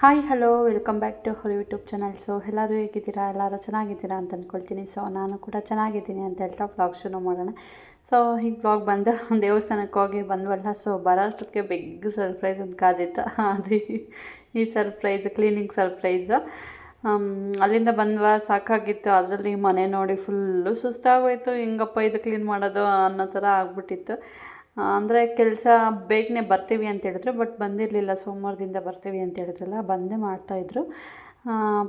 Hi hello welcome back to ಹೊರ YouTube channel so ಎಲ್ಲರೂ ಹೇಗಿದ್ದೀರಾ? ಎಲ್ಲರೂ ಚೆನ್ನಾಗಿದ್ದೀರಾ ಅಂತ ಅಂದ್ಕೊಳ್ತೀನಿ ಸೊ ನಾನು ಕೂಡ ಚೆನ್ನಾಗಿದ್ದೀನಿ ಅಂತ ಹೇಳ್ತಾ ಬ್ಲಾಗ್ ಶುರು ಮಾಡೋಣ. ಸೊ ಈಗ ಬ್ಲಾಗ್ ಬಂದು ದೇವಸ್ಥಾನಕ್ಕೆ ಹೋಗಿ ಬಂದ್ವಲ್ಲ ಸೊ ಬರೋಷ್ಟೊತ್ತಿಗೆ ಬಿಗ್ ಸರ್ಪ್ರೈಸ್ ಅಂತ ಕಾದಿತ್ತು. ಅದೇ ಈ ಸರ್ಪ್ರೈಸ್ ಕ್ಲೀನಿಂಗ್ ಸರ್ಪ್ರೈಸು ಅಲ್ಲಿಂದ ಬಂದ್ವಾ, ಸಾಕಾಗಿತ್ತು. ಅದರಲ್ಲಿ ಮನೆ ನೋಡಿ ಫುಲ್ಲು ಸುಸ್ತಾಗೋಯ್ತು. ಹೆಂಗಪ್ಪ ಇದು ಕ್ಲೀನ್ ಮಾಡೋದು ಅನ್ನೋ ಥರ ಆಗ್ಬಿಟ್ಟಿತ್ತು. ಅಂದರೆ ಕೆಲಸ ಬೇಗನೆ ಬರ್ತೀವಿ ಅಂತ ಹೇಳಿದ್ರು, ಬಟ್ ಬಂದಿರಲಿಲ್ಲ, ಸೋಮವಾರದಿಂದ ಬರ್ತೀವಿ ಅಂತ ಹೇಳಿದ್ರಲ್ಲ, ಬಂದೇ ಮಾಡ್ತಾಯಿದ್ರು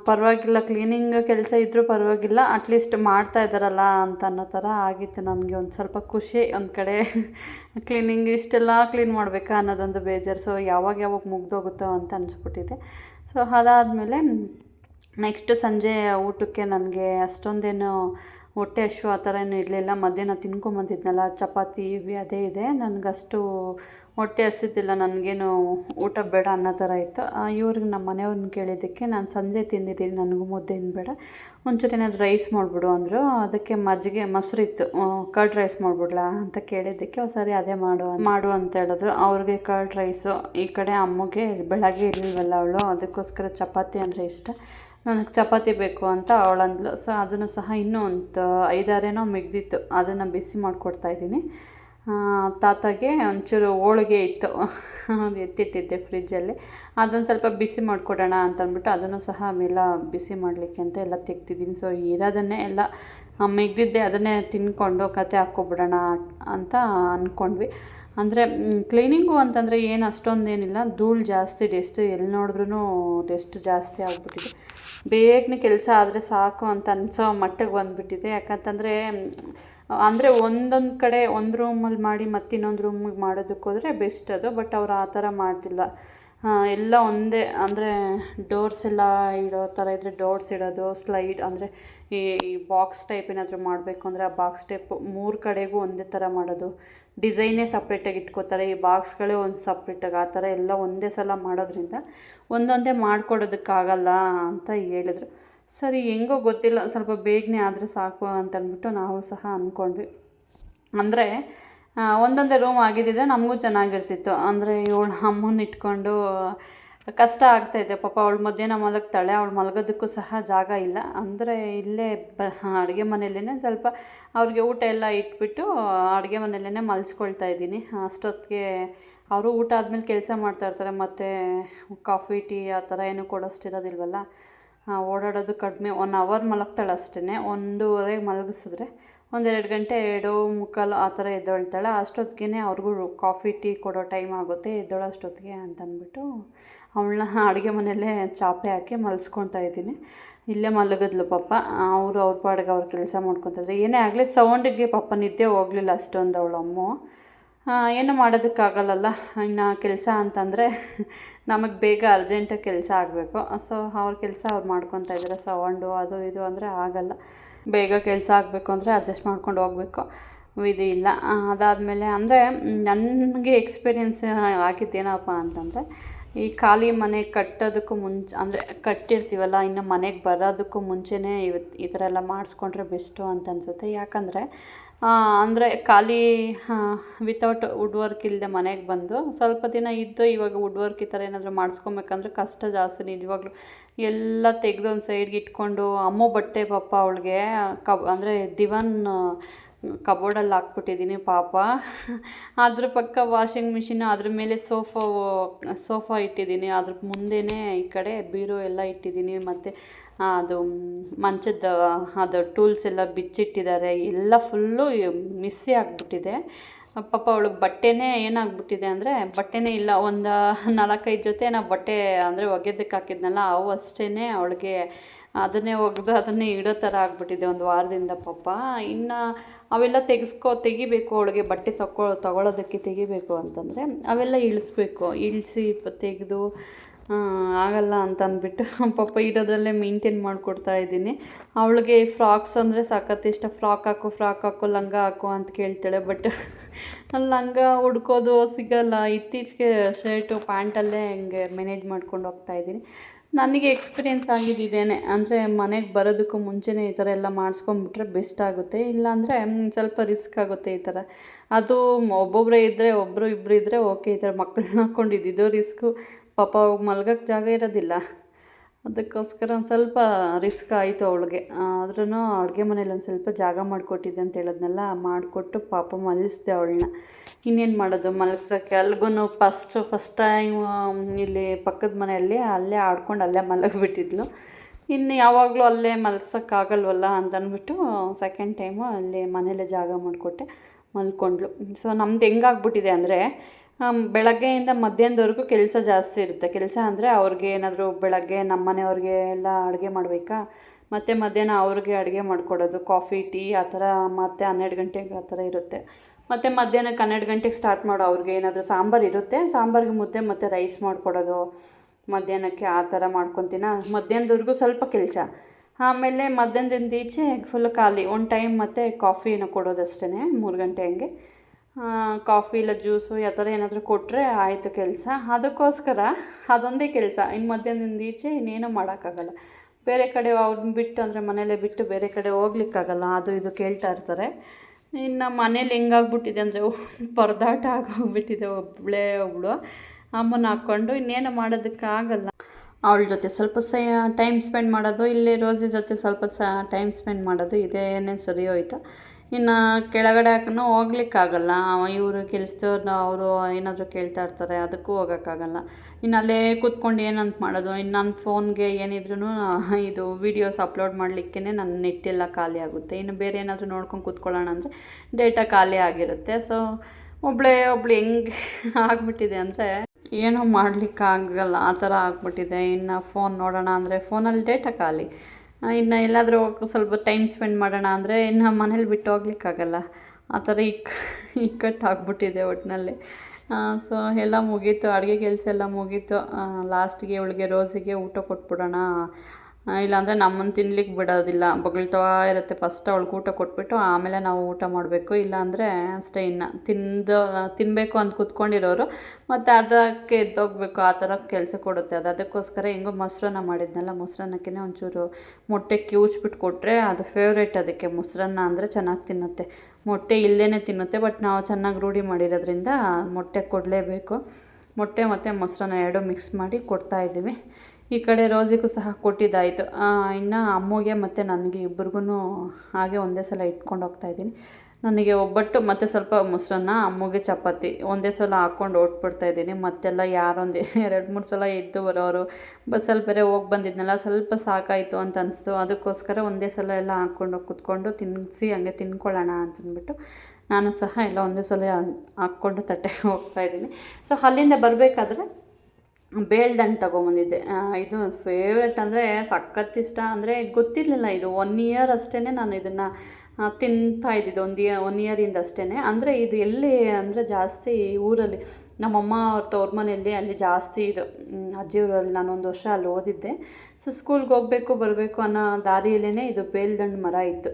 ಪರವಾಗಿಲ್ಲ ಕ್ಲೀನಿಂಗ್ ಕೆಲಸ ಇದ್ದರೂ ಪರವಾಗಿಲ್ಲ ಅಟ್ಲೀಸ್ಟ್ ಮಾಡ್ತಾ ಇದ್ದಾರಲ್ಲ ಅಂತ ಅನ್ನೋ ಥರ ಆಗಿತ್ತು ನನಗೆ ಒಂದು ಸ್ವಲ್ಪ ಖುಷಿ, ಒಂದು ಕಡೆ ಕ್ಲೀನಿಂಗ್ ಇಷ್ಟೆಲ್ಲ ಕ್ಲೀನ್ ಮಾಡಬೇಕಾ ಅನ್ನೋದೊಂದು ಬೇಜಾರು ಸೊ ಯಾವಾಗ ಯಾವಾಗ ಮುಗ್ದೋಗುತ್ತೋ ಅಂತ ಅನಿಸ್ಬಿಟ್ಟಿದೆ. ಸೊ ಅದಾದಮೇಲೆ ನೆಕ್ಸ್ಟ್ ಸಂಜೆ ಊಟಕ್ಕೆ ನನಗೆ ಅಷ್ಟೊಂದೇನು ಹೊಟ್ಟೆ ಹಶ್ವು ಆ ಥರ ಏನು ಇರಲಿಲ್ಲ. ಮಧ್ಯಾಹ್ನ ತಿನ್ಕೊಂಬಂದಿದ್ನಲ್ಲ ಚಪಾತಿ, ಇವೆ ಅದೇ ಇದೆ. ನನಗಷ್ಟು ಹೊಟ್ಟೆ ಹಸಿತಿಲ್ಲ, ನನಗೇನು ಊಟ ಬೇಡ ಅನ್ನೋ ಥರ ಇತ್ತು. ಇವ್ರಿಗೆ ನಮ್ಮ ಮನೆಯವ್ರನ್ನ ಕೇಳಿದ್ದಕ್ಕೆ ನಾನು ಸಂಜೆ ತಿಂದಿದ್ದೀನಿ, ನನಗೂ ಮುದ್ದೆ ಏನು ಬೇಡ ಒಂಚೂರು ಏನಾದರೂ ರೈಸ್ ಮಾಡಿಬಿಡು ಅಂದರು. ಅದಕ್ಕೆ ಮಜ್ಜಿಗೆ ಮೊಸರು ಇತ್ತು ಕರ್ಡ್ ರೈಸ್ ಮಾಡಿಬಿಡ್ಲಾ ಅಂತ ಕೇಳಿದ್ದಕ್ಕೆ ಸರಿ ಅದೇ ಮಾಡು ಮಾಡು ಅಂತ ಹೇಳಿದ್ರು. ಅವ್ರಿಗೆ ಕರ್ಡ್ ರೈಸು, ಈ ಕಡೆ ಅಮ್ಮಗೆ ಬೆಳಗ್ಗೆ ಇರಲಿಲ್ವಲ್ಲ ಅವಳು, ಅದಕ್ಕೋಸ್ಕರ ಚಪಾತಿ ಅಂದರೆ ಇಷ್ಟ. ನನಗೆ ಚಪಾತಿ ಬೇಕು ಅಂತ ಅವಳಂದ್ಲು ಸೊ ಅದನ್ನು ಸಹ ಇನ್ನೂ ಒಂದು ಐದಾರೇನೋ ಮಿಗ್ದಿತ್ತು. ಅದನ್ನು ಬಿಸಿ ಮಾಡಿಕೊಡ್ತಾಯಿದ್ದೀನಿ ತಾತಗೆ ಒಂಚೂರು ಹೋಳಿಗೆ ಇತ್ತು. ಅದು ಎತ್ತಿಟ್ಟಿದ್ದೆ ಫ್ರಿಜ್ಜಲ್ಲಿ. ಅದನ್ನು ಸ್ವಲ್ಪ ಬಿಸಿ ಮಾಡಿಕೊಡೋಣ ಅಂತ ಅಂದ್ಬಿಟ್ಟು ಅದನ್ನು ಸಹ ಆಮೇಲೆ ಬಿಸಿ ಮಾಡಲಿಕ್ಕೆ ಅಂತ ಎಲ್ಲ ತೆಗ್ದಿದ್ದೀನಿ. ಸೊ ಇರೋದನ್ನೇ ಎಲ್ಲ ಮಿಗ್ದಿದ್ದೆ. ಅದನ್ನೇ ತಿನ್ಕೊಂಡು ಕತೆ ಹಾಕ್ಕೊಬಿಡೋಣ ಅಂತ ಅಂದ್ಕೊಂಡ್ವಿ ಅಂದರೆ ಕ್ಲೀನಿಂಗು ಅಂತಂದರೆ ಏನು ಅಷ್ಟೊಂದೇನಿಲ್ಲ. ಧೂಳು ಜಾಸ್ತಿ ಡೆಸ್ಟ್ ಎಲ್ಲಿ ನೋಡಿದ್ರೂ ಡೆಸ್ಟ್ ಜಾಸ್ತಿ ಆಗಿಬಿಟ್ಟಿದೆ. ಬೇಗನೆ ಕೆಲಸ ಆದರೆ ಸಾಕು ಅಂತ ಅನ್ಸೋ ಮಟ್ಟಿಗೆ ಬಂದುಬಿಟ್ಟಿದೆ. ಯಾಕಂತಂದರೆ ಅಂದರೆ ಒಂದೊಂದು ಕಡೆ ಒಂದು ರೂಮಲ್ಲಿ ಮಾಡಿ ಮತ್ತೆ ಇನ್ನೊಂದು ರೂಮಿಗೆ ಮಾಡೋದಕ್ಕೆ ಹೋದರೆ ಬೆಸ್ಟ್ ಅದು ಬಟ್ ಅವ್ರು ಆ ಥರ ಮಾಡ್ತಿಲ್ಲ ಎಲ್ಲ ಒಂದೇ, ಅಂದರೆ ಡೋರ್ಸ್ ಎಲ್ಲ ಇಡೋ ಥರ ಇದ್ದರೆ ಡೋರ್ಸ್ ಇಡೋದು ಸ್ಲೈಡ್ ಅಂದರೆ ಈ ಬಾಕ್ಸ್ ಟೈಪ್ ಏನಾದರೂ ಮಾಡಬೇಕು ಅಂದರೆ ಆ ಬಾಕ್ಸ್ ಟೈಪ್ ಮೂರು ಕಡೆಗೂ ಒಂದೇ ಥರ ಮಾಡೋದು. ಡಿಸೈನೇ ಸಪ್ರೇಟಾಗಿ ಇಟ್ಕೋತಾರೆ, ಈ ಬಾಕ್ಸ್ಗಳೇ ಒಂದು ಸಪ್ರೇಟಾಗಿ ಆ ಥರ ಎಲ್ಲ ಒಂದೇ ಸಲ ಮಾಡೋದ್ರಿಂದ ಒಂದೊಂದೇ ಮಾಡಿಕೊಡೋದಕ್ಕಾಗಲ್ಲ ಅಂತ ಹೇಳಿದ್ರು. ಸರಿ, ಹೆಂಗೋ ಗೊತ್ತಿಲ್ಲ, ಸ್ವಲ್ಪ ಬೇಗನೆ ಆದರೆ ಸಾಕು ಅಂತ ಅಂದ್ಬಿಟ್ಟು ನಾವು ಸಹ ಅಂದ್ಕೊಂಡ್ವಿ. ಅಂದರೆ ಒಂದೊಂದೇ ರೂಮ್ ಆಗಿದ್ದಿದ್ರೆ ನಮಗೂ ಚೆನ್ನಾಗಿರ್ತಿತ್ತು. ಅಂದರೆ ಇವಳು ಅಮ್ಮನ ಇಟ್ಕೊಂಡು ಕಷ್ಟ ಆಗ್ತಾಯಿದೆ ಪಾಪ ಅವಳು ಮಧ್ಯಾಹ್ನ ಮಲಗ್ತಾಳೆ. ಅವಳು ಮಲಗೋದಕ್ಕೂ ಸಹ ಜಾಗ ಇಲ್ಲ. ಅಂದರೆ ಇಲ್ಲೇ ಬ ಅಡುಗೆ ಮನೆಯಲ್ಲೇ ಸ್ವಲ್ಪ ಅವ್ರಿಗೆ ಊಟ ಎಲ್ಲ ಇಟ್ಬಿಟ್ಟು ಅಡುಗೆ ಮನೆಯಲ್ಲೇ ಮಲ್ಸ್ಕೊಳ್ತಾ ಇದ್ದೀನಿ. ಅಷ್ಟೊತ್ತಿಗೆ ಅವರು ಊಟ ಆದಮೇಲೆ ಕೆಲಸ ಮಾಡ್ತಾಯಿರ್ತಾರೆ ಮತ್ತು ಕಾಫಿ, ಟೀ ಆ ಥರ ಏನು ಕೊಡೋಷ್ಟಿರೋದಿಲ್ವಲ್ಲ? ಓಡಾಡೋದು ಕಡಿಮೆ. ಒನ್ ಅವರ್ ಮಲಗ್ತಾಳೆ ಅಷ್ಟೇ ಒಂದೂವರೆಗೆ ಮಲಗಿಸಿದ್ರೆ ಒಂದೆರಡು ಗಂಟೆ, ಎರಡು ಮುಕ್ಕಾಲು ಆ ಥರ ಎದ್ದೇಳ್ತಾಳೆ. ಅಷ್ಟೊತ್ತಿಗೆ ಅವ್ರಿಗೂ ಕಾಫಿ, ಟೀ ಕೊಡೋ ಟೈಮ್ ಆಗುತ್ತೆ. ಎದ್ದೇಳೋ ಅಷ್ಟೊತ್ತಿಗೆ ಅಂತ ಅಂದ್ಬಿಟ್ಟು ಅವಳನ್ನ ಅಡುಗೆ ಮನೆಯಲ್ಲೇ ಚಾಪೆ ಹಾಕಿ ಮಲ್ಸ್ಕೊಳ್ತಾ ಇದ್ದೀನಿ. ಇಲ್ಲೇ ಮಲಗಿದ್ಲು ಪಾಪ. ಅವರು ಅವ್ರ ಪಾಡಿಗೆ ಅವ್ರ ಕೆಲಸ ಮಾಡ್ಕೊತಿದ್ರು ಏನೇ ಆಗಲಿ, ಸೌಂಡಿಗೆ ಪಾಪ ನಿದ್ದೆ ಹೋಗಲಿಲ್ಲ ಅಷ್ಟೊಂದು ಅವಳು ಅಮ್ಮ. ಏನು ಮಾಡೋದಕ್ಕಾಗಲ್ಲಲ್ಲ. ಇನ್ನು ಕೆಲಸ ಅಂತಂದರೆ ನಮಗೆ ಬೇಗ ಅರ್ಜೆಂಟಾಗಿ ಕೆಲಸ ಆಗಬೇಕು. ಸೊ, ಅವ್ರ ಕೆಲಸ ಅವ್ರು ಮಾಡ್ಕೊತಾ ಇದ್ದಾರೆ ಸೌಂಡು, ಅದು ಇದು ಅಂದರೆ ಆಗಲ್ಲ. ಬೇಗ ಕೆಲಸ ಆಗಬೇಕು ಅಂದರೆ ಅಡ್ಜಸ್ಟ್ ಮಾಡ್ಕೊಂಡು ಹೋಗಬೇಕು. ವಿಧಿ ಇಲ್ಲ. ಅದಾದಮೇಲೆ ಅಂದರೆ, ನನಗೆ ಎಕ್ಸ್ಪೀರಿಯೆನ್ಸ್ ಆಗಿದ್ದೇನಪ್ಪ ಅಂತಂದರೆ ಈ ಖಾಲಿ ಮನೆ ಕಟ್ಟೋದಕ್ಕೂ ಮುಂಚೆ, ಅಂದರೆ ಕಟ್ಟಿರ್ತೀವಲ್ಲ, ಇನ್ನು ಮನೆಗೆ ಬರೋದಕ್ಕೂ ಮುಂಚೆನೇ ಇವತ್ತು ಈ ಥರ ಎಲ್ಲ ಮಾಡಿಸ್ಕೊಂಡ್ರೆ ಬೆಸ್ಟು ಅಂತ ಅನಿಸುತ್ತೆ. ಯಾಕಂದರೆ ಅಂದರೆ ಖಾಲಿ ವಿತೌಟ್ ವುಡ್ ವರ್ಕ್ ಇಲ್ಲದೆ ಮನೆಗೆ ಬಂದು ಸ್ವಲ್ಪ ದಿನ ಇದ್ದು ಇವಾಗ ವುಡ್ ವರ್ಕ್ ಈ ಥರ ಏನಾದರೂ ಮಾಡಿಸ್ಕೊಬೇಕಂದ್ರೆ ಕಷ್ಟ ಜಾಸ್ತಿ. ನಿಜವಾಗ್ಲೂ ಎಲ್ಲ ತೆಗೆದು ಒಂದು ಸೈಡ್ಗೆ ಇಟ್ಕೊಂಡು, ಅಮ್ಮ ಬಟ್ಟೆ ಪಾಪ ಅವಳಿಗೆ, ಕಬ್, ಅಂದರೆ ದಿವಾನ್ ಕಬೋರ್ಡಲ್ಲಿ ಹಾಕ್ಬಿಟ್ಟಿದ್ದೀನಿ, ಪಾಪ. ಅದ್ರ ಪಕ್ಕ ವಾಷಿಂಗ್ ಮಿಷಿನ್ ಅದ್ರ ಮೇಲೆ ಸೋಫಾ ಸೋಫಾ ಇಟ್ಟಿದ್ದೀನಿ. ಅದ್ರ ಮುಂದೆಯೇ ಈ ಕಡೆ ಬೀರೋ ಎಲ್ಲ ಇಟ್ಟಿದ್ದೀನಿ. ಮತ್ತು ಅದು, ಮಂಚದ, ಅದು ಟೂಲ್ಸ್ ಎಲ್ಲ ಬಿಚ್ಚಿಟ್ಟಿದ್ದಾರೆ. ಎಲ್ಲ ಫುಲ್ಲು ಮಿಸ್ಸಿ ಆಗಿಬಿಟ್ಟಿದೆ. ಪಾಪ ಅವಳಿಗೆ ಬಟ್ಟೆನೇ ಏನಾಗ್ಬಿಟ್ಟಿದೆ ಅಂದರೆ, ಬಟ್ಟೆನೇ ಇಲ್ಲ. ಒಂದು ನಾಲ್ಕೈದು ಜೊತೆ ನಾವು ಬಟ್ಟೆ ಅಂದರೆ ಒಗೆದಕ್ಕೆ ಹಾಕಿದ್ನಲ್ಲ, ಅವು ಅಷ್ಟೇ ಅವಳಿಗೆ ಅದನ್ನೇ ಒಗೆದು, ಅದನ್ನೇ ಇಡೋ ಥರ ಆಗಿಬಿಟ್ಟಿದೆ ಒಂದು ವಾರದಿಂದ ಪಾಪ. ಇನ್ನು ಅವೆಲ್ಲ ತೆಗೆಸ್ಕೊ, ತೆಗಿಬೇಕು, ಅವಳಿಗೆ ಬಟ್ಟೆ ತಕ್ಕೊ ತಗೊಳ್ಳೋದಕ್ಕೆ ತೆಗಿಬೇಕು ಅಂತಂದರೆ ಅವೆಲ್ಲ ಇಳಿಸ್ಬೇಕು. ಇಳಿಸಿ ತೆಗೆದು ಆಗಲ್ಲ ಅಂತ ಅಂದ್ಬಿಟ್ಟು ಪಾಪ ಇರೋದ್ರಲ್ಲೇ ಮೇಂಟೈನ್ ಮಾಡಿಕೊಡ್ತಾ ಇದ್ದೀನಿ. ಅವಳಿಗೆ ಫ್ರಾಕ್ಸ್ ಅಂದರೆ ಸಖತ್ ಇಷ್ಟ. ಫ್ರಾಕ್ ಹಾಕು ಫ್ರಾಕ್ ಹಾಕು, ಲಂಗ ಹಾಕು ಅಂತ ಕೇಳ್ತಾಳೆ. ಬಟ್ ಲಂಗ ಹುಡ್ಕೋದು ಸಿಗಲ್ಲ. ಇತ್ತೀಚೆಗೆ ಶರ್ಟು, ಪ್ಯಾಂಟಲ್ಲೇ ಹಿಂಗೆ ಮ್ಯಾನೇಜ್ ಮಾಡ್ಕೊಂಡು ಹೋಗ್ತಾ ಇದ್ದೀನಿ. ನನಗೆ ಎಕ್ಸ್ಪೀರಿಯೆನ್ಸ್ ಆಗಿದ್ದು ಅಂದರೆ ಮನೆಗೆ ಬರೋದಕ್ಕೂ ಮುಂಚೆನೇ ಈ ಥರ ಎಲ್ಲ ಮಾಡಿಸ್ಕೊಂಬಿಟ್ರೆ ಬೆಸ್ಟ್ ಆಗುತ್ತೆ. ಇಲ್ಲಾಂದರೆ ಸ್ವಲ್ಪ ರಿಸ್ಕ್ ಆಗುತ್ತೆ ಈ ಥರ. ಅದು ಒಬ್ಬೊಬ್ಬರೇ ಇದ್ದರೆ ಒಬ್ಬರು ಇಬ್ಬರು ಇದ್ದರೆ ಓಕೆ ಈ ಥರ ಮಕ್ಕಳನ್ನ ಹಾಕ್ಕೊಂಡು ಇದ್ದಿದ್ದು ರಿಸ್ಕು. ಪಾಪ ಅವಾಗ ಮಲ್ಗೋಕ್ಕೆ ಜಾಗ ಇರೋದಿಲ್ಲ. ಅದಕ್ಕೋಸ್ಕರ ಒಂದು ಸ್ವಲ್ಪ ರಿಸ್ಕ್ ಆಯಿತು ಅವಳಿಗೆ. ಆದ್ರೂ ಅಡುಗೆ ಮನೇಲಿ ಒಂದು ಸ್ವಲ್ಪ ಜಾಗ ಮಾಡಿಕೊಟ್ಟಿದ್ದೆ ಅಂತ ಹೇಳಿದ್ನಲ್ಲ, ಮಾಡಿಕೊಟ್ಟು ಪಾಪ ಮಲಗಿಸ್ದೆ ಅವಳನ್ನ. ಇನ್ನೇನು ಮಾಡೋದು? ಮಲಗ್ಸೋಕ್ಕೆ ಅಲ್ಗೂ ಫಸ್ಟ್ ಫಸ್ಟ್ ಟೈಮ್ ಇಲ್ಲಿ ಪಕ್ಕದ ಮನೆಯಲ್ಲಿ ಅಲ್ಲೇ ಆಡ್ಕೊಂಡು ಅಲ್ಲೇ ಮಲಗಿಬಿಟ್ಟಿದ್ಲು. ಇನ್ನು ಯಾವಾಗಲೂ ಅಲ್ಲೇ ಮಲಗ್ಸೋಕ್ಕಾಗಲ್ವಲ್ಲ ಅಂತ ಸೆಕೆಂಡ್ ಟೈಮು ಅಲ್ಲೇ ಮನೇಲೇ ಜಾಗ ಮಾಡಿಕೊಟ್ಟೆ, ಮಲ್ಕೊಂಡ್ಳು. ಸೊ ನಮ್ದು ಹೆಂಗಾಗ್ಬಿಟ್ಟಿದೆ ಅಂದರೆ ಬೆಳಗ್ಗೆಯಿಂದ ಮಧ್ಯಾಹ್ನದವರೆಗೂ ಕೆಲಸ ಜಾಸ್ತಿ ಇರುತ್ತೆ. ಕೆಲಸ ಅಂದರೆ ಅವ್ರಿಗೆ ಏನಾದರೂ ಬೆಳಗ್ಗೆ ನಮ್ಮ ಮನೆಯವ್ರಿಗೆ ಎಲ್ಲ ಅಡುಗೆ ಮಾಡಬೇಕಾ? ಮತ್ತು ಮಧ್ಯಾಹ್ನ ಅವ್ರಿಗೆ ಅಡುಗೆ ಮಾಡಿಕೊಡೋದು, ಕಾಫಿ, ಟೀ, ಆ ಥರ ಮತ್ತು ಹನ್ನೆರಡು ಗಂಟೆಗೆ ಆ ಥರ ಇರುತ್ತೆ. ಮತ್ತು ಮಧ್ಯಾಹ್ನಕ್ಕೆ ಹನ್ನೆರಡು ಗಂಟೆಗೆ ಸ್ಟಾರ್ಟ್ ಮಾಡೋ ಅವ್ರಿಗೆ ಏನಾದರೂ ಸಾಂಬಾರು ಇರುತ್ತೆ? ಸಾಂಬಾರಿಗೆ ಮುದ್ದೆ ಮತ್ತು ರೈಸ್ ಮಾಡಿಕೊಡೋದು, ಮಧ್ಯಾಹ್ನಕ್ಕೆ ಆ ಥರ ಮಾಡ್ಕೊತೀನ? ಮಧ್ಯಾಹ್ನದವರೆಗೂ ಸ್ವಲ್ಪ ಕೆಲಸ. ಆಮೇಲೆ ಮಧ್ಯಾಹ್ನದಿಂದ ಈಚೆ ಫುಲ್ ಖಾಲಿ. ಒಂದು ಟೈಮ್ ಮತ್ತು ಕಾಫಿನ ಕೊಡೋದಷ್ಟೇ ಮೂರು ಗಂಟೆ ಹಂಗೆ. ಕಾಫಿ ಇಲ್ಲ ಜ್ಯೂಸು ಯಾವ ಥರ ಏನಾದರೂ ಕೊಟ್ಟರೆ ಆಯಿತು ಕೆಲಸ. ಅದಕ್ಕೋಸ್ಕರ ಅದೊಂದೇ ಕೆಲಸ. ಇನ್ನು ಮಧ್ಯಾಹ್ನದಿಂದ ಈಚೆ ಇನ್ನೇನು ಮಾಡೋಕ್ಕಾಗಲ್ಲ. ಬೇರೆ ಕಡೆ ಅವ್ರನ್ನ ಬಿಟ್ಟು ಅಂದರೆ ಮನೇಲೇ ಬಿಟ್ಟು ಬೇರೆ ಕಡೆ ಹೋಗ್ಲಿಕ್ಕಾಗಲ್ಲ. ಅದು ಇದು ಕೇಳ್ತಾ ಇರ್ತಾರೆ. ಇನ್ನು ಮನೇಲಿ ಹೆಂಗಾಗ್ಬಿಟ್ಟಿದೆ ಅಂದರೆ ಪರದಾಟ ಆಗೋಗ್ಬಿಟ್ಟಿದೆ ಒಬ್ಬಳೇ ಒಬ್ಬಳು ಅಮ್ಮನ ಹಾಕ್ಕೊಂಡು ಇನ್ನೇನು ಮಾಡೋದಕ್ಕಾಗಲ್ಲ. ಅವಳ ಜೊತೆ ಸ್ವಲ್ಪ ಸ, ಟೈಮ್ ಸ್ಪೆಂಡ್ ಮಾಡೋದು, ಇಲ್ಲಿ ರೋಸಿ ಜೊತೆ ಸ್ವಲ್ಪ ಸ, ಟೈಮ್ ಸ್ಪೆಂಡ್ ಮಾಡೋದು, ಇದೇನೇ ಸರಿ ಹೋಯ್ತು. ಇನ್ನು ಕೆಳಗಡೆ ಹಾಕನೂ ಹೋಗ್ಲಿಕ್ಕಾಗಲ್ಲ. ಇವರು ಕೆಲ್ಸದವ್ರನ್ನ ಅವರು ಏನಾದರೂ ಕೇಳ್ತಾ ಇರ್ತಾರೆ, ಅದಕ್ಕೂ ಹೋಗೋಕ್ಕಾಗಲ್ಲ. ಇನ್ನು ಅಲ್ಲೇ ಕೂತ್ಕೊಂಡು ಏನಂತ ಮಾಡೋದು? ಇನ್ನು ನನ್ನ ಫೋನ್ಗೆ ಏನಿದ್ರೂ ಇದು ವೀಡಿಯೋಸ್ ಅಪ್ಲೋಡ್ ಮಾಡಲಿಕ್ಕೇ ನನ್ನ ನೆಟ್ಟೆಲ್ಲ ಖಾಲಿ ಆಗುತ್ತೆ. ಇನ್ನು ಬೇರೆ ಏನಾದರೂ ನೋಡ್ಕೊಂಡು ಕೂತ್ಕೊಳ್ಳೋಣ ಅಂದರೆ ಡೇಟಾ ಖಾಲಿ ಆಗಿರುತ್ತೆ. ಸೊ ಒಬ್ಬಳೇ ಒಬ್ಳು ಹೆಂಗೆ ಆಗಿಬಿಟ್ಟಿದೆ ಅಂದರೆ ಏನೂ ಮಾಡಲಿಕ್ಕಾಗಲ್ಲ. ಆ ಥರ ಆಗಿಬಿಟ್ಟಿದೆ. ಇನ್ನು ಫೋನ್ ನೋಡೋಣ ಅಂದರೆ ಫೋನಲ್ಲಿ ಡೇಟಾ ಖಾಲಿ. ಇನ್ನು ಎಲ್ಲಾದರೂ ಸ್ವಲ್ಪ ಟೈಮ್ ಸ್ಪೆಂಡ್ ಮಾಡೋಣ ಅಂದರೆ ಇನ್ನು ಮನೇಲಿ ಬಿಟ್ಟು ಹೋಗ್ಲಿಕ್ಕಾಗಲ್ಲ. ಆ ಥರ ಇಕ್ ಇಕ್ಕಟ್ಟು ಆಗಿಬಿಟ್ಟಿದೆ ಒಟ್ಟಿನಲ್ಲಿ ಸೊ ಎಲ್ಲ ಮುಗೀತು, ಅಡುಗೆ ಕೆಲಸ ಎಲ್ಲ ಮುಗೀತು. ಲಾಸ್ಟಿಗೆ ಇವಳಿಗೆ ರೋಸಿಗೆ ಊಟ ಕೊಟ್ಬಿಡೋಣ. ಇಲ್ಲಾಂದರೆ ನಮ್ಮನ್ನು ತಿನ್ಲಿಕ್ಕೆ ಬಿಡೋದಿಲ್ಲ. ಬೊಗಳ್ತಾ ಇರುತ್ತೆ. ಫಸ್ಟ್ ಅವ್ಳಿಗೆ ಊಟ ಕೊಟ್ಬಿಟ್ಟು ಆಮೇಲೆ ನಾವು ಊಟ ಮಾಡಬೇಕು. ಇಲ್ಲಾಂದರೆ ಅಷ್ಟೇ ಇನ್ನು. ತಿಂದು ತಿನ್ನಬೇಕು ಅಂತ ಕೂತ್ಕೊಂಡಿರೋರು ಮತ್ತು ಅರ್ಧಕ್ಕೆ ಎದ್ದೋಗ್ಬೇಕು. ಆ ಥರ ಕೆಲಸ ಕೊಡುತ್ತೆ. ಅದು ಅದಕ್ಕೋಸ್ಕರ ಹೆಂಗೋ ಮೊಸರನ್ನ ಮಾಡಿದ್ನಲ್ಲ ಮೊಸರನ್ನಕ್ಕೆ ಒಂಚೂರು ಮೊಟ್ಟೆ ಕಿವುಚ್ಬಿಟ್ಟು ಕೊಟ್ಟರೆ ಅದು ಫೇವ್ರೇಟ್ ಅದಕ್ಕೆ. ಮೊಸರನ್ನ ಅಂದರೆ ಚೆನ್ನಾಗಿ ತಿನ್ನುತ್ತೆ. ಮೊಟ್ಟೆ ಇಲ್ಲದೇ ತಿನ್ನುತ್ತೆ. ಬಟ್ ನಾವು ಚೆನ್ನಾಗಿ ರೂಢಿ ಮಾಡಿರೋದ್ರಿಂದ ಮೊಟ್ಟೆ ಕೊಡಲೇಬೇಕು. ಮೊಟ್ಟೆ ಮತ್ತು ಮೊಸರನ್ನ ಎರಡೂ ಮಿಕ್ಸ್ ಮಾಡಿ ಕೊಡ್ತಾಯಿದ್ದೀವಿ ಈ ಕಡೆ ರೋಸಿಗೂ ಸಹ ಕೊಟ್ಟಿದ್ದಾಯಿತು. ಇನ್ನು ಅಮ್ಮಗೆ ಮತ್ತು ನನಗೆ ಇಬ್ರಿಗೂ ಹಾಗೆ ಒಂದೇ ಸಲ ಇಟ್ಕೊಂಡು ಹೋಗ್ತಾಯಿದ್ದೀನಿ ನನಗೆ ಒಬ್ಬಟ್ಟು ಮತ್ತು ಸ್ವಲ್ಪ ಮೊಸರನ್ನ, ಅಮ್ಮಗೆ ಚಪಾತಿ ಒಂದೇ ಸಲ ಹಾಕ್ಕೊಂಡು ಓಟ್ಬಿಡ್ತಾಯಿದ್ದೀನಿ ಮತ್ತೆಲ್ಲ ಯಾರೊಂದು ಎರಡು ಮೂರು ಸಲ ಎದ್ದು ಬರೋರು ಬಸ್ಸಲ್ಲಿ ಬೇರೆ ಹೋಗಿ ಬಂದಿದ್ನಲ್ಲ, ಸ್ವಲ್ಪ ಸಾಕಾಯಿತು ಅಂತ ಅನಿಸ್ತು. ಅದಕ್ಕೋಸ್ಕರ ಒಂದೇ ಸಲ ಎಲ್ಲ ಹಾಕ್ಕೊಂಡು ಕೂತ್ಕೊಂಡು ತಿನ್ನಿಸಿ ಹಂಗೆ ತಿನ್ಕೊಳ್ಳೋಣ ಅಂತಂದ್ಬಿಟ್ಟು ನಾನು ಸಹ ಎಲ್ಲ ಒಂದೇ ಸಲ ಹಾಕ್ಕೊಂಡು ತಟ್ಟೆಗೆ ಹೋಗ್ತಾಯಿದ್ದೀನಿ ಸೊ ಅಲ್ಲಿಂದ ಬರಬೇಕಾದ್ರೆ ಬೇಲ್ದಂಡು ತೊಗೊಂಬಂದಿದ್ದೆ. ಇದು ಫೇವ್ರೆಟ್ ಅಂದರೆ ಸಖತ್ ಇಷ್ಟ ಅಂದರೆ ಗೊತ್ತಿರಲಿಲ್ಲ ಇದು ಒನ್ ಇಯರ್ ಅಷ್ಟೇ ನಾನು ಇದನ್ನು ತಿಂತಾ ಇದ್ದಿದ್ದು ಒಂದು ಇಯ ಒನ್ ಇಯರಿಂದ ಅಷ್ಟೇ ಅಂದರೆ ಇದು ಎಲ್ಲಿ ಅಂದರೆ ಜಾಸ್ತಿ ಊರಲ್ಲಿ, ನಮ್ಮಮ್ಮ ಅವ್ರ ತವ್ರ ಮನೆಯಲ್ಲಿ ಅಲ್ಲಿ ಜಾಸ್ತಿ ಇದು ಅಜ್ಜಿ ನಾನು ಒಂದು ವರ್ಷ ಅಲ್ಲಿ ಓದಿದ್ದೆ. ಸೊ ಸ್ಕೂಲ್ಗೆ ಹೋಗಬೇಕು, ಬರಬೇಕು ಅನ್ನೋ ದಾರಿಯಲ್ಲೇ ಇದು ಬೇಲ್ದಂಡು ಮರ ಇತ್ತು.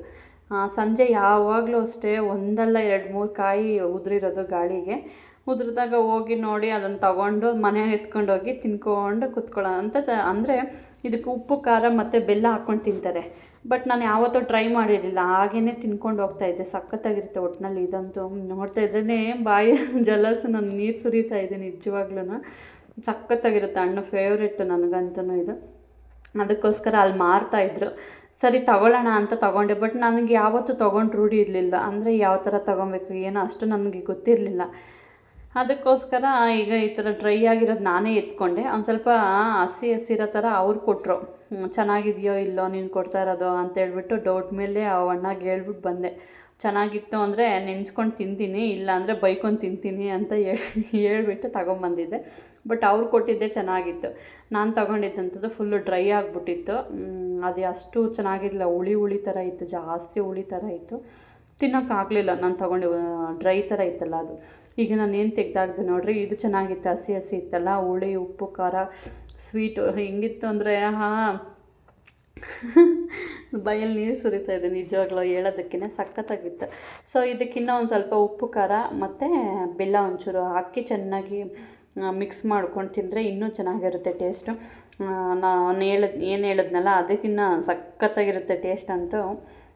ಸಂಜೆ ಯಾವಾಗಲೂ ಅಷ್ಟೇ ಒಂದಲ್ಲ ಎರಡು ಮೂರು ಕಾಯಿ ಉದುರಿರೋದು ಗಾಳಿಗೆ. ಉದುರಿದಾಗ ಹೋಗಿ ನೋಡಿ ಅದನ್ನು ತಗೊಂಡು ಮನೆಗೆ ಎತ್ಕೊಂಡು ಹೋಗಿ ತಿನ್ಕೊಂಡು ಕುತ್ಕೊಳ್ಳೋ ಅಂಥದ್ದು ಅಂದರೆ ಇದಕ್ಕೆ ಉಪ್ಪು, ಖಾರ ಮತ್ತು ಬೆಲ್ಲ ಹಾಕ್ಕೊಂಡು ತಿಂತಾರೆ. ಬಟ್ ನಾನು ಯಾವತ್ತೂ ಟ್ರೈ ಮಾಡಿರಲಿಲ್ಲ. ಹಾಗೇ ತಿನ್ಕೊಂಡು ಹೋಗ್ತಾಯಿದ್ದೆ ಸಖತ್ತಾಗಿರುತ್ತೆ ಒಟ್ಟಿನಲ್ಲಿ ಇದಂತೂ. ನೋಡ್ತಾ ಇದ್ರೇ ಬಾಯಿ ಜಲಸು, ನಾನು ನೀರು ಸುರಿತಾ ಇದೆ ನಿಜವಾಗ್ಲೂ ಸಖತ್ತಾಗಿರುತ್ತೆ. ಹಣ್ಣು ಫೇವ್ರೆಟ್ ನನಗಂತೂ ಇದು. ಅದಕ್ಕೋಸ್ಕರ ಅಲ್ಲಿ ಮಾರ್ತಾಯಿದ್ರು ಸರಿ, ತಗೊಳ್ಳೋಣ ಅಂತ ತಗೊಂಡೆ. ಬಟ್ ನನಗೆ ಯಾವತ್ತೂ ತೊಗೊಂಡು ರೂಢಿ ಇರಲಿಲ್ಲ. ಅಂದರೆ ಯಾವ ಥರ ತೊಗೊಬೇಕು, ಏನೋ ಅಷ್ಟು ನನಗೆ ಗೊತ್ತಿರಲಿಲ್ಲ. ಅದಕ್ಕೋಸ್ಕರ ಈಗ ಈ ಥರ ಡ್ರೈ ಆಗಿರೋದು ನಾನೇ ಎತ್ಕೊಂಡೆ. ಒಂದು ಸ್ವಲ್ಪ ಹಸಿ ಹಸಿರೋ ಥರ ಅವ್ರು ಕೊಟ್ಟರು ಚೆನ್ನಾಗಿದೆಯೋ ಇಲ್ಲೋ ನೀನು ಕೊಡ್ತಾ ಇರೋದು ಅಂತೇಳ್ಬಿಟ್ಟು ಡೌಟ್ ಮೇಲೆ ಆ ಅಣ್ಣಗೆ ಹೇಳ್ಬಿಟ್ಟು ಬಂದೆ. ಚೆನ್ನಾಗಿತ್ತು ಅಂದರೆ ನೆನ್ಸ್ಕೊಂಡು ತಿಂತೀನಿ, ಇಲ್ಲ ಅಂದರೆ ಬೈಕೊಂಡು ತಿಂತೀನಿ ಅಂತ ಹೇಳಿ, ಹೇಳ್ಬಿಟ್ಟು ತಗೊಂಬಂದಿದ್ದೆ ಬಟ್ ಅವ್ರು ಕೊಟ್ಟಿದ್ದೆ ಚೆನ್ನಾಗಿತ್ತು. ನಾನು ತೊಗೊಂಡಿದ್ದಂಥದ್ದು ಫುಲ್ಲು ಡ್ರೈ ಆಗಿಬಿಟ್ಟಿತ್ತು. ಅದು ಅಷ್ಟು ಚೆನ್ನಾಗಿರಲಿಲ್ಲ. ಹುಳಿ ಹುಳಿ ಥರ ಇತ್ತು, ಜಾಸ್ತಿ ಹುಳಿ ಥರ ಇತ್ತು. ತಿನ್ನೋಕ್ಕಾಗಲಿಲ್ಲ ನಾನು ತೊಗೊಂಡು ಡ್ರೈ ಥರ ಇತ್ತಲ್ಲ ಅದು. ಈಗ ನಾನು ಏನು ತೆಗ್ದಾಕ್ದೆ ನೋಡಿರಿ, ಇದು ಚೆನ್ನಾಗಿತ್ತು, ಹಸಿ ಹಸಿ ಇತ್ತಲ್ಲ, ಹುಳಿ, ಉಪ್ಪು, ಖಾರ ಸ್ವೀಟು ಹೆಂಗಿತ್ತು ಅಂದರೆ, ಹಾಂ, ಬೈಯಲ್ಲಿ ನೀರು ಸುರಿತಾ ಇದೆ ನಿಜವಾಗ್ಲೂ ಹೇಳೋದಕ್ಕೇ ಸಖತ್ತಾಗಿತ್ತು. ಸೊ ಇದಕ್ಕಿನ್ನ ಒಂದು ಸ್ವಲ್ಪ ಉಪ್ಪು, ಖಾರ, ಮತ್ತು ಬೆಲ್ಲ ಒಂಚೂರು ಹಾಕಿ ಚೆನ್ನಾಗಿ ಮಿಕ್ಸ್ ಮಾಡ್ಕೊಂಡು ತಿಂದರೆ ಇನ್ನೂ ಚೆನ್ನಾಗಿರುತ್ತೆ ಟೇಸ್ಟು ನಾನು ಹೇಳದ್, ಏನು ಹೇಳಿದ್ನಲ್ಲ, ಅದಕ್ಕಿನ್ನ ಸಖತ್ತಾಗಿರುತ್ತೆ ಟೇಸ್ಟ್ ಅಂತೂ.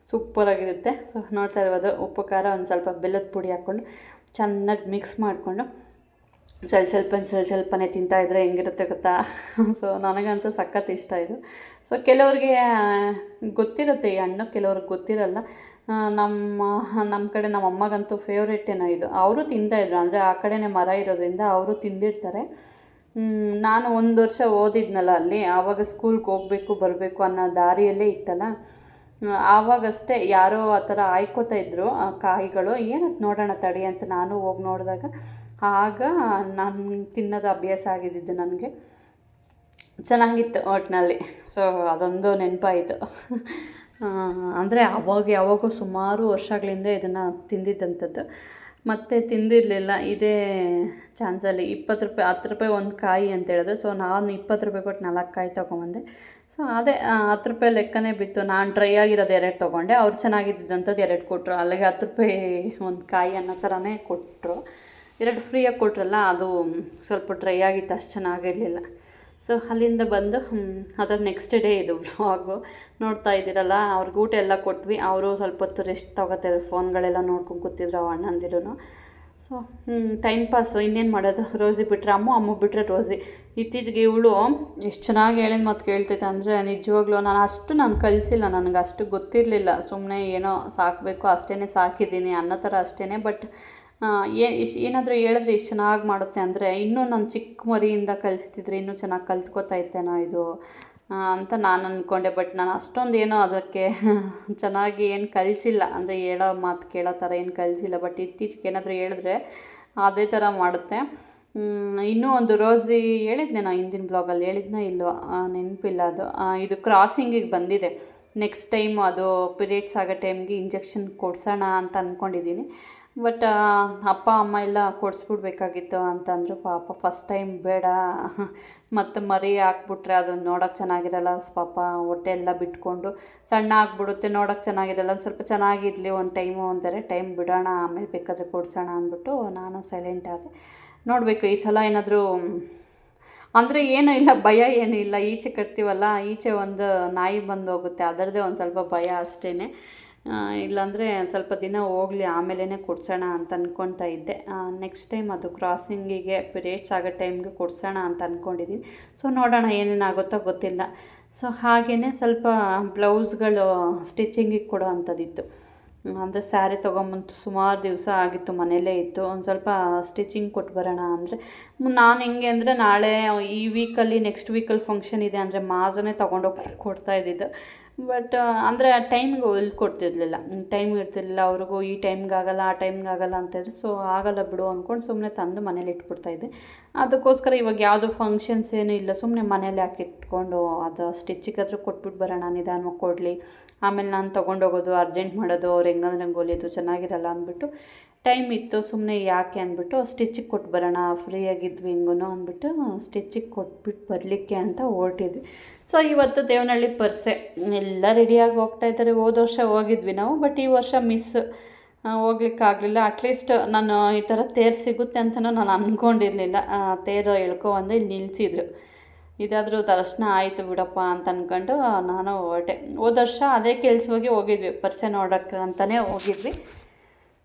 ಸೂಪರಾಗಿರುತ್ತೆ ಸೊ ನೋಡ್ತಾ ಇರ್ಬೋದು, ಉಪ್ಪು, ಖಾರ ಒಂದು ಸ್ವಲ್ಪ ಬೆಲ್ಲದ ಪುಡಿ ಹಾಕ್ಕೊಂಡು ಚೆನ್ನಾಗಿ ಮಿಕ್ಸ್ ಮಾಡಿಕೊಂಡು ಸ್ವಲ್ಪ ಸ್ವಲ್ಪ ಸ್ವಲ್ಪ ಸ್ವಲ್ಪನೇ ತಿಂತಾಯಿದ್ರೆ ಹೆಂಗಿರುತ್ತೆ ಗೊತ್ತಾ? ಸೊ ನನಗಂತೂ ಸಖತ್ ಇಷ್ಟ ಇದು. ಸೊ ಕೆಲವ್ರಿಗೆ ಗೊತ್ತಿರುತ್ತೆ ಈ ಹಣ್ಣು, ಕೆಲವ್ರಿಗೆ ಗೊತ್ತಿರಲ್ಲ. ನಮ್ಮ ನಮ್ಮ ಕಡೆ ನಮ್ಮ ಅಮ್ಮಗಂತೂ ಫೇವ್ರೇಟೇನೋ ಇದು. ಅವರು ತಿಂತಾಯಿದ್ರು ಅಂದರೆ ಆ ಕಡೆನೇ ಮರ ಇರೋದ್ರಿಂದ ಅವರು ತಿಂದಿರ್ತಾರೆ. ನಾನು ಒಂದು ವರ್ಷ ಓದಿದ್ನಲ್ಲ ಅಲ್ಲಿ ಆವಾಗ ಸ್ಕೂಲ್ಗೆ ಹೋಗಬೇಕು, ಬರಬೇಕು ಅನ್ನೋ ದಾರಿಯಲ್ಲೇ ಇತ್ತಲ್ಲ. ಆವಾಗಷ್ಟೇ ಯಾರೋ ಆ ಥರ ಆಯ್ಕೋತಾ ಇದ್ದರು ಆ ಕಾಯಿಗಳು. ಏನಕ್ಕೆ ನೋಡೋಣ ತಡಿ ಅಂತ ನಾನು ಹೋಗಿ ನೋಡಿದಾಗ, ಆಗ ನಾನು ತಿನ್ನೋದು ಅಭ್ಯಾಸ ಆಗಿದ್ದಿದ್ದು ನನಗೆ. ಚೆನ್ನಾಗಿತ್ತು ಒಟ್ಟಿನಲ್ಲಿ ಸೊ ಅದೊಂದು ನೆನಪಾಯಿತು. ಅಂದರೆ ಅವಾಗ ಯಾವಾಗೋ ಸುಮಾರು ವರ್ಷಗಳಿಂದ ಇದನ್ನು ತಿಂದಿದ್ದಂಥದ್ದು. ಮತ್ತೆ ತಿಂದಿರಲಿಲ್ಲ, ಇದೇ ಚಾನ್ಸಲ್ಲಿ ಇಪ್ಪತ್ತು ರೂಪಾಯಿ, ಹತ್ತು ರೂಪಾಯಿ ಒಂದು ಕಾಯಿ ಅಂತ ಹೇಳಿದ್ರು. ಸೊ ನಾನು ಇಪ್ಪತ್ತು ರೂಪಾಯಿ ಕೊಟ್ಟು ನಾಲ್ಕು ಕಾಯಿ ತೊಗೊಂಬಂದೆ. ಸೊ ಅದೇ ಹತ್ತು ರೂಪಾಯಿ ಲೆಕ್ಕನೇ ಬಿತ್ತು. ನಾನು ಡ್ರೈ ಆಗಿರೋದು ಎರಡು ತೊಗೊಂಡೆ. ಅವ್ರು ಚೆನ್ನಾಗಿದ್ದಂಥದ್ದು ಎರಡು ಕೊಟ್ಟರು ಅಲ್ಲಿಗೆ ಹತ್ತು ರೂಪಾಯಿ ಒಂದು ಕಾಯಿ ಅನ್ನೋ ಥರನೇ ಕೊಟ್ಟರು ಎರಡು ಫ್ರೀಯಾಗಿ ಕೊಟ್ಟರಲ್ಲ ಅದು ಸ್ವಲ್ಪ ಡ್ರೈ ಆಗಿತ್ತು. ಅಷ್ಟು ಚೆನ್ನಾಗಿರಲಿಲ್ಲ ಸೊ ಅಲ್ಲಿಂದ ಬಂದು ಅದ್ರ ನೆಕ್ಸ್ಟ್ ಡೇ ಇದು ವ್ಲಾಗು ನೋಡ್ತಾ ಇದ್ದೀರಲ್ಲ, ಅವ್ರಿಗೆ ಊಟ ಎಲ್ಲ ಕೊಟ್ವಿ. ಅವರು ಸ್ವಲ್ಪ ಹೊತ್ತು ರೆಸ್ಟ್ ತೊಗೋತಾರೆ ಫೋನ್ಗಳೆಲ್ಲ ನೋಡ್ಕೊಂಡು ಕೂತಿದ್ರು ಅವ ಅಣ್ಣಂದಿರು ಸೊ ಟೈಮ್ ಪಾಸು ಇನ್ನೇನು ಮಾಡೋದು? ರೋಸಿ ಬಿಟ್ಟರೆ ಅಮ್ಮ ಅಮ್ಮ ಬಿಟ್ಟರೆ ರೋಸಿ. ಇತ್ತೀಚೆಗೆ ಇವಳು ಎಷ್ಟು ಚೆನ್ನಾಗಿ ಹೇಳಿದ ಮಾತು ಕೇಳ್ತೈತೆ ಅಂದರೆ, ನಿಜವಾಗ್ಲೂ ನಾನು ಅಷ್ಟು ನಾನು ಕಲಿಸಿಲ್ಲ ನನಗೆ ಅಷ್ಟು ಗೊತ್ತಿರಲಿಲ್ಲ. ಸುಮ್ಮನೆ ಏನೋ ಸಾಕಬೇಕು ಅಷ್ಟೇ ಸಾಕಿದ್ದೀನಿ ಅನ್ನೋ ಥರ ಅಷ್ಟೇ ಬಟ್ ಏನಾದರೂ ಹೇಳಿದ್ರೆ ಎಷ್ಟು ಚೆನ್ನಾಗಿ ಮಾಡುತ್ತೆ ಅಂದರೆ ಇನ್ನೂ ನಾನು ಚಿಕ್ಕ ಮರಿಯಿಂದ ಕಲಿಸ್ತಿದ್ರೆ ಇನ್ನೂ ಚೆನ್ನಾಗಿ ಕಲ್ತ್ಕೋತಾ ಇದ್ದೇನೋ ಇದು? ಅಂತ ನಾನು ಅಂದ್ಕೊಂಡೆ ಬಟ್ ನಾನು ಅಷ್ಟೊಂದು ಏನೋ ಅದಕ್ಕೆ ಚೆನ್ನಾಗಿ ಏನು ಕಲಿಸಿಲ್ಲ. ಅಂದರೆ ಹೇಳೋ ಮಾತು ಕೇಳೋ ಥರ ಏನು ಕಲಿಸಿಲ್ಲ ಬಟ್ ಇತ್ತೀಚೆಗೆ ಏನಾದರೂ ಹೇಳಿದ್ರೆ ಅದೇ ಥರ ಮಾಡುತ್ತೆ. ಇನ್ನೂ ಒಂದು ರೋಸಿ ಹೇಳಿದ್ದೆ ನಾ ಹಿಂದಿನ ಬ್ಲಾಗಲ್ಲಿ, ಹೇಳಿದ್ನ ಇಲ್ವೋ? ನೆನಪಿಲ್ಲ ಅದು. ಇದು ಕ್ರಾಸಿಂಗಿಗೆ ಬಂದಿದೆ. ನೆಕ್ಸ್ಟ್ ಟೈಮ್ ಅದು ಪಿರಿಯಡ್ಸ್ ಆಗೋ ಟೈಮ್ಗೆ ಇಂಜೆಕ್ಷನ್ ಕೊಡ್ಸೋಣ ಅಂತ ಅಂದ್ಕೊಂಡಿದ್ದೀನಿ ಬಟ್ ಅಪ್ಪ, ಅಮ್ಮ ಎಲ್ಲ ಕೊಡಿಸ್ಬಿಡ್ಬೇಕಾಗಿತ್ತು ಅಂತಂದರು ಪಾಪ. ಫಸ್ಟ್ ಟೈಮ್ ಬೇಡ. ಮತ್ತು ಮರಿ ಹಾಕ್ಬಿಟ್ರೆ ಅದು ನೋಡೋಕೆ ಚೆನ್ನಾಗಿರಲ್ಲ. ಪಾಪ ಹೊಟ್ಟೆ ಎಲ್ಲ ಬಿಟ್ಕೊಂಡು ಸಣ್ಣ ಆಗಿಬಿಡುತ್ತೆ, ನೋಡೋಕೆ ಚೆನ್ನಾಗಿರಲ್ಲ. ಸ್ವಲ್ಪ ಚೆನ್ನಾಗಿರಲಿ ಒಂದು ಟೈಮು ಅಂದರೆ ಟೈಮ್ ಬಿಡೋಣ, ಆಮೇಲೆ ಬೇಕಾದರೆ ಕೊಡ್ಸೋಣ ಅಂದ್ಬಿಟ್ಟು ನಾನು ಸೈಲೆಂಟ್ ಆದೆ. ನೋಡಬೇಕು, ಈ ಸಲ ಏನಾದರೂ, ಅಂದರೆ ಏನೂ ಇಲ್ಲ, ಭಯ ಏನೂ ಇಲ್ಲ. ಈಚೆ ಕಟ್ತೀವಲ್ಲ, ಈಚೆ ಒಂದು ನಾಯಿ ಬಂದು ಹೋಗುತ್ತೆ. ಅದರದ್ದೇ ಒಂದು ಸ್ವಲ್ಪ ಭಯ ಅಷ್ಟೇ ಇಲ್ಲಾಂದರೆ ಸ್ವಲ್ಪ ದಿನ ಹೋಗಲಿ ಆಮೇಲೆ ಕೊಡ್ಸೋಣ ಅಂತ ಅಂದ್ಕೊಳ್ತಾ ಇದ್ದೆ. ನೆಕ್ಸ್ಟ್ ಟೈಮ್ ಅದು ಕ್ರಾಸಿಂಗಿಗೆ ಪಿರಿಯಡ್ಸ್ ಆಗೋ ಟೈಮ್ಗೆ ಕೊಡ್ಸೋಣ ಅಂತ ಅಂದ್ಕೊಂಡಿದ್ದೀನಿ ಸೊ ನೋಡೋಣ ಏನೇನಾಗುತ್ತೋ ಗೊತ್ತಿಲ್ಲ. ಸೊ ಹಾಗೆಯೇ ಸ್ವಲ್ಪ ಬ್ಲೌಸ್ಗಳು ಸ್ಟಿಚಿಂಗಿಗೆ ಕೊಡೋ ಅಂಥದ್ದಿತ್ತು ಅಂದರೆ ಸ್ಯಾರಿ ತೊಗೊಂಬಂತು ಸುಮಾರು ದಿವಸ ಆಗಿತ್ತು, ಮನೇಲೇ ಇತ್ತು. ಒಂದು ಸ್ವಲ್ಪ ಸ್ಟಿಚಿಂಗ್ ಕೊಟ್ಟು ಬರೋಣ ಅಂದರೆ. ನಾನು ಹೆಂಗೆ ಅಂದರೆ ನಾಳೆ ಈ ವೀಕಲ್ಲಿ ನೆಕ್ಸ್ಟ್ ವೀಕಲ್ಲಿ ಫಂಕ್ಷನ್ ಇದೆ ಅಂದರೆ ಮಾತ್ರನೇ ತೊಗೊಂಡೋಗಿ ಕೊಡ್ತಾ ಇದ್ದಿದ್ದು. ಬಟ್ ಅಂದರೆ ಟೈಮಿಗೆ ಹೊಲ್ದು ಕೊಡ್ತಿರ್ಲಿಲ್ಲ. ಟೈಮ್ ಇರ್ತಿರ್ಲಿಲ್ಲ, ಅವ್ರಿಗೂ ಈ ಟೈಮ್ಗೆ ಆಗಲ್ಲ, ಆ ಟೈಮ್ಗೆ ಆಗಲ್ಲ ಅಂತಿದ್ರು ಸೊ ಆಗಲ್ಲ ಬಿಡು ಅಂದ್ಕೊಂಡು ಸುಮ್ಮನೆ ತಂದು ಮನೇಲಿ ಇಟ್ಬಿಡ್ತಾ ಇದ್ದೆ. ಅದಕ್ಕೋಸ್ಕರ ಇವಾಗ ಯಾವುದು ಫಂಕ್ಷನ್ಸ್ ಏನೂ ಇಲ್ಲ. ಸುಮ್ಮನೆ ಮನೇಲಿ ಹಾಕಿ ಇಟ್ಕೊಂಡು, ಅದು ಸ್ಟಿಚ್ಚಿಗಾದರೂ ಕೊಟ್ಬಿಟ್ಟು ಬರೋಣ, ನಿಧಾನವಾಗಿ ಕೊಡಲಿ. ಆಮೇಲೆ ನಾನು ತೊಗೊಂಡೋಗೋದು ಅರ್ಜೆಂಟ್ ಮಾಡೋದು, ಅವ್ರು ಹೆಂಗಂದ್ರೆ ಹೆಂಗೆ ಹೊಲಿಯೋದು ಚೆನ್ನಾಗಿರಲ್ಲ ಅಂದ್ಬಿಟ್ಟು ಟೈಮ್ ಇತ್ತು ಸುಮ್ಮನೆ ಯಾಕೆ ಅಂದ್ಬಿಟ್ಟು ಸ್ಟಿಚ್ಚಿಗೆ ಕೊಟ್ಟು ಬರೋಣ ಫ್ರೀಯಾಗಿದ್ವಿ ಹಿಂಗೂ ಅಂದ್ಬಿಟ್ಟು ಸ್ಟಿಚ್ಚಿಗೆ ಕೊಟ್ಬಿಟ್ಟು ಬರಲಿಕ್ಕೆ ಅಂತ ಹೊರಟಿದ್ವಿ. ಸೊ ಇವತ್ತು ದೇವನಹಳ್ಳಿ ಪರ್ಸೆ, ಎಲ್ಲ ರೆಡಿಯಾಗಿ ಹೋಗ್ತಾ ಇದ್ದಾರೆ. ಹೋದ ವರ್ಷ ಹೋಗಿದ್ವಿ ನಾವು ಬಟ್ ಈ ವರ್ಷ ಮಿಸ್ ಹೋಗ್ಲಿಕ್ಕಾಗಲಿಲ್ಲ ಅಟ್ಲೀಸ್ಟ್ ನಾನು ಈ ಥರ ತೇರು ಸಿಗುತ್ತೆ ಅಂತಲೂ ನಾನು ಅಂದ್ಕೊಂಡಿರಲಿಲ್ಲ ತೇರು ಎಳ್ಕೊ ಬಂದು ಇಲ್ಲಿ ನಿಲ್ಲಿಸಿದ್ರು ಇದಾದರೂ ದರ್ಶನ ಆಯಿತು ಬಿಡಪ್ಪ ಅಂತ ಅಂದ್ಕೊಂಡು ನಾನು ಹೊರಟೆ. ಹೋದ ವರ್ಷ ಅದೇ ಕೆಲಸವಾಗಿ ಹೋಗಿದ್ವಿ, ಪರ್ಸೆ ನೋಡೋಕ್ಕೆ ಅಂತಲೇ ಹೋಗಿದ್ವಿ.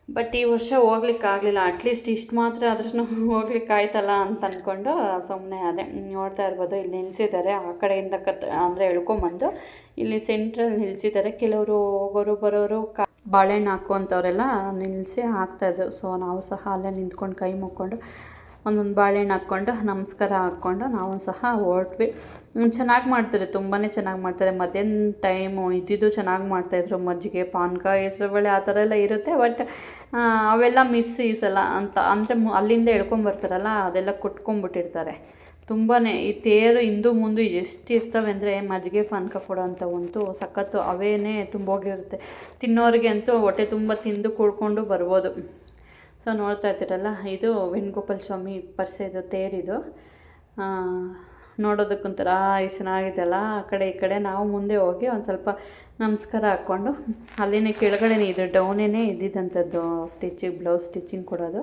ಬಟ್ ಈ ವರ್ಷ ಹೋಗ್ಲಿಕ್ಕಾಗಲಿಲ್ಲ ಅಟ್ಲೀಸ್ಟ್ ಇಷ್ಟು ಮಾತ್ರ ಆದ್ರೂ ಹೋಗ್ಲಿಕ್ಕಾಯ್ತಲ್ಲ ಅಂತ ಅಂದ್ಕೊಂಡು ಸುಮ್ಮನೆ ಅದೇ ನೋಡ್ತಾ ಇರ್ಬೋದು. ಇಲ್ಲಿ ನಿಲ್ಸಿದ್ದಾರೆ. ಆ ಕಡೆಯಿಂದ ಕತ್ ಅಂದರೆ ಎಳ್ಕೊಂಬಂದು ಇಲ್ಲಿ ಸೆಂಟ್ರಲ್ಲಿ ನಿಲ್ಸಿದ್ದಾರೆ. ಕೆಲವರು ಹೋಗೋರು ಬರೋರು ಕಾ ಬಾಳೆಹಣ್ಣು ಹಾಕುವಂಥವರೆಲ್ಲ ನಿಲ್ಲಿಸಿ ಹಾಕ್ತಾಯಿದ್ರು ಸೊ ನಾವು ಸಹ ಅಲ್ಲೇ ನಿಂತ್ಕೊಂಡು ಕೈ ಮುಕ್ಕೊಂಡು ಒಂದೊಂದು ಬಾಳೆಹಣ್ಣು ಹಾಕ್ಕೊಂಡು ನಮಸ್ಕಾರ ಹಾಕ್ಕೊಂಡು ನಾವು ಸಹ ಹೊರಟ್ವಿ. ಚೆನ್ನಾಗಿ ಮಾಡ್ತಾರೆ ತುಂಬಾ ಚೆನ್ನಾಗಿ ಮಾಡ್ತಾರೆ. ಮಧ್ಯಾಹ್ನ ಟೈಮು ಇದ್ದಿದ್ದು ಚೆನ್ನಾಗಿ ಮಾಡ್ತಾಯಿದ್ರು ಮಜ್ಜಿಗೆ ಪಾನಕ ಹೆಸ್ರುಬೇಳೆ ಆ ಥರ ಎಲ್ಲ ಇರುತ್ತೆ. ಬಟ್ ಅವೆಲ್ಲ ಮಿಸ್ ಈ ಸಲ ಅಂತ, ಅಂದರೆ ಅಲ್ಲಿಂದ ಎಳ್ಕೊಂಬರ್ತಾರಲ್ಲ ಅದೆಲ್ಲ ಕೊಟ್ಕೊಂಡ್ಬಿಟ್ಟಿರ್ತಾರೆ. ತುಂಬಾ ಈ ತೇರು ಹಿಂದು ಮುಂದೆ ಎಷ್ಟು ಇರ್ತವೆ ಅಂದರೆ ಮಜ್ಜಿಗೆ ಪಾನಕ ಕೊಡೋವಂಥವಂತೂ ಸಖತ್ತು ಅವೇನೇ ತುಂಬೋಗಿರುತ್ತೆ. ತಿನ್ನೋರಿಗೆ ಅಂತೂ ಹೊಟ್ಟೆ ತುಂಬ ತಿಂದು ಕೂಡ್ಕೊಂಡು ಬರ್ಬೋದು. ಸೊ ನೋಡ್ತಾ ಇರ್ತೀರಲ್ಲ, ಇದು ವೇಣುಗೋಪಾಲ ಸ್ವಾಮಿ ಪರ್ಸೆದು ತೇರಿದು. ನೋಡೋದಕ್ಕೊಂಥರ ಚೆನ್ನಾಗಿದೆ ಚೆನ್ನಾಗಿದೆಯಲ್ಲ, ಆ ಕಡೆ ಈ ಕಡೆ ನಾವು ಮುಂದೆ ಹೋಗಿ ಒಂದು ಸ್ವಲ್ಪ ನಮಸ್ಕಾರ ಹಾಕ್ಕೊಂಡು, ಅಲ್ಲಿನ ಕೆಳಗಡೆನೇ ಇದು ಡೌನೇನೆ ಇದ್ದಿದ್ದಂಥದ್ದು ಸ್ಟಿಚಿಂಗ್ ಬ್ಲೌಸ್ ಸ್ಟಿಚಿಂಗ್ ಕೊಡೋದು.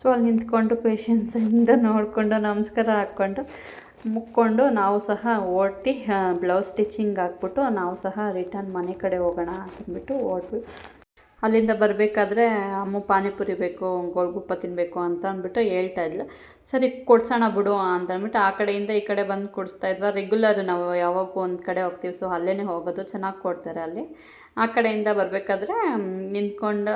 ಸೊ ಅಲ್ಲಿ ನಿಂತ್ಕೊಂಡು ಪೇಷನ್ಸಿಂದ ನೋಡಿಕೊಂಡು ನಮಸ್ಕಾರ ಹಾಕ್ಕೊಂಡು, ಮುಕ್ಕೊಂಡು ನಾವು ಸಹ ಓಟಿ ಬ್ಲೌಸ್ ಸ್ಟಿಚಿಂಗ್ ಹಾಕ್ಬಿಟ್ಟು ನಾವು ಸಹ ರಿಟರ್ನ್ ಮನೆ ಕಡೆ ಹೋಗೋಣ ಅಂತಂದ್ಬಿಟ್ಟು ಹೊರಟ್ವಿ ಅಲ್ಲಿಂದ ಬರಬೇಕಾದ್ರೆ, ಅಮ್ಮ, ಪಾನಿಪುರಿ ಬೇಕು ಗೋಲ್ಗುಪ್ಪ ತಿನ್ನಬೇಕು ಅಂತ ಅಂದ್ಬಿಟ್ಟು ಹೇಳ್ತಾ ಇದ್ಲು. ಸರಿ, ಕೊಡ್ಸೋಣ ಬಿಡು ಅಂತ ಅಂದ್ಬಿಟ್ಟು ಆ ಕಡೆಯಿಂದ ಈ ಕಡೆ ಬಂದು ಕೊಡಿಸ್ತಾ ಇದ್ವಾ ರೆಗ್ಯುಲರ್ ನಾವು ಯಾವಾಗೂ ಒಂದು ಕಡೆ ಹೋಗ್ತೀವಿ ಸೊ ಅಲ್ಲೇ ಹೋಗೋದು, ಚೆನ್ನಾಗಿ ಕೊಡ್ತಾರೆ ಅಲ್ಲಿ. ಆ ಕಡೆಯಿಂದ ಬರಬೇಕಾದ್ರೆ ನಿಂತ್ಕೊಂಡು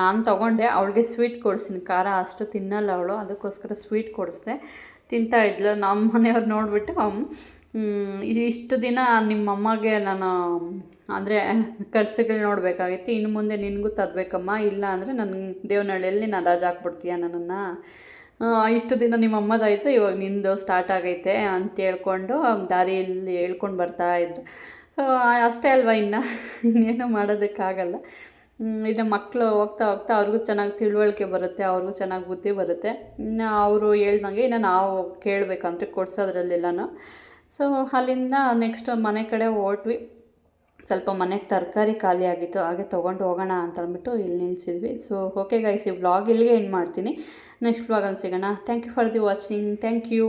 ನಾನು ತೊಗೊಂಡೆ. ಅವಳಿಗೆ ಸ್ವೀಟ್ ಕೊಡಿಸ್ತೀನಿ ಖಾರ, ಅಷ್ಟು ತಿನ್ನಲ್ಲ ಅವಳು. ಅದಕ್ಕೋಸ್ಕರ ಸ್ವೀಟ್ ಕೊಡಿಸ್ದೆ. ತಿಂತಾ ಇದ್ಲು. ನಮ್ಮ ಮನೆಯವ್ರು ನೋಡಿಬಿಟ್ಟು ಇಷ್ಟು ದಿನ ನಿಮ್ಮಮ್ಮಗೆ ನಾನು, ಅಂದರೆ ಖರ್ಚುಗಳು ನೋಡಬೇಕಾಗಿತ್ತು. ಇನ್ನು ಮುಂದೆ ನಿನಗೂ ತರಬೇಕಮ್ಮ. ಇಲ್ಲ ಅಂದರೆ ನನ್ನ ದೇವನಹಳ್ಳಿಯಲ್ಲಿ ನಾನು ರಜೆ ಹಾಕ್ಬಿಡ್ತೀಯ ನನ್ನನ್ನು. ಇಷ್ಟು ದಿನ ನಿಮ್ಮ ಅಮ್ಮದಾಯಿತು, ಇವಾಗ ನಿಂದು ಸ್ಟಾರ್ಟ್ ಆಗೈತೆ ಅಂತ ಹೇಳ್ಕೊಂಡು ದಾರಿಯಲ್ಲಿ ಹೇಳ್ಕೊಂಡು ಬರ್ತಾಯಿದ್ರು ಸೊ ಅಷ್ಟೇ ಅಲ್ವಾ ಇನ್ನು? ಇನ್ನೇನು ಮಾಡೋದಕ್ಕಾಗಲ್ಲ. ಇನ್ನು ಮಕ್ಕಳು ಹೋಗ್ತಾ ಹೋಗ್ತಾ ಅವ್ರಿಗೂ ಚೆನ್ನಾಗಿ ತಿಳುವಳಿಕೆ ಬರುತ್ತೆ, ಅವ್ರಿಗೂ ಚೆನ್ನಾಗಿ ಬುದ್ಧಿ ಬರುತ್ತೆ. ಇನ್ನು ಅವರು ಹೇಳ್ದಂಗೆ ಇನ್ನು ನಾವು ಕೇಳಬೇಕಂದ್ರೆ ಕೊಡ್ಸೋದ್ರಲ್ಲೆಲ್ಲನೂ. ಸೊ ಅಲ್ಲಿಂದ ನೆಕ್ಸ್ಟ್ ಮನೆ ಕಡೆ ಹೊರಟ್ವಿ. ಸ್ವಲ್ಪ ಮನೆಗೆ ತರಕಾರಿ ಖಾಲಿ ಆಗಿತ್ತು, ಹಾಗೆ ತೊಗೊಂಡು ಹೋಗೋಣ ಅಂತ ಅಂದ್ಬಿಟ್ಟು ಇಲ್ಲಿ ನಿಲ್ಸಿದ್ವಿ. ಸೊ ಓಕೆ ಗೈಸ್ ಈ ವ್ಲಾಗ್ ಇಲ್ಲಿಗೆ ಎಂಡ್ ಮಾಡ್ತೀನಿ. ನೆಕ್ಸ್ಟ್ ವ್ಲಾಗಲ್ಲಿ ಸಿಗೋಣ. Thank you for the watching thank you